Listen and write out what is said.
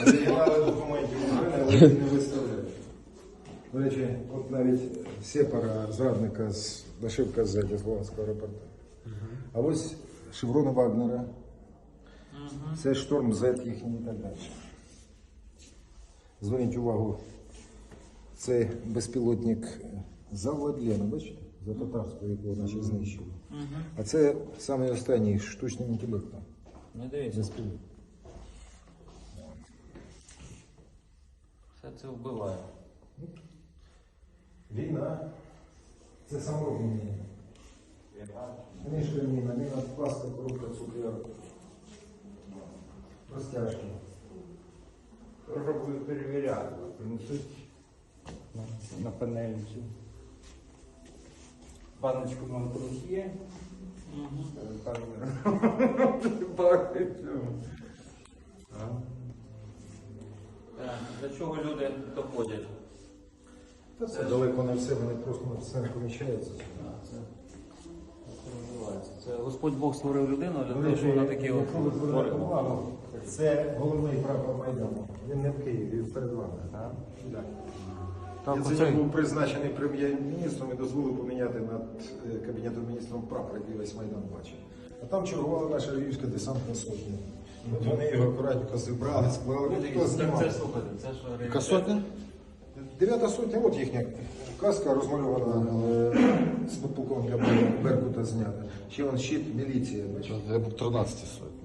Оригінали документів України, але їх не виставляють. До речі, от навіть сепара зрадника з нашивка ззаді Слованського аеропорту. А ось шеврони Вагнера. Це шторм Z їхній і так далі. Зверніть увагу, це безпілотник за Владлена, бачите? За татарського, якого наші знищили. А це самий останній штучним інтелектом. Не дивіться. Безпілотник. Все це вбиває. Війна. Це міни. Книжка міна, міна, паска, коробка, цукер. Розтяжки. Треба буде перевіряти. Принесуть на, на панелі цю. Баночку нам тут є. Так, До чого люди доходять? Та це далеко не все, вони просто на сцені поміщаються. Це це розвивається. Це Господь Бог створив людину для того, щоб вона такі от Це головний прапор Майдану. Він не в Києві, він перед вами. Так. Так. Так, Я оце- був призначений прем'єр-міністром і дозволив поміняти над е, кабінетом міністром прапор, який весь Майдан бачив. А там чергувала наша львівська десантна сотня. От вони його акуратненько зібрали, склали. Ну, хто знімав? Яка сотня? Дев'ята сотня, от їхня каска розмальована е, з для Беркута знята. Ще он щит міліції. Це 13 сотні.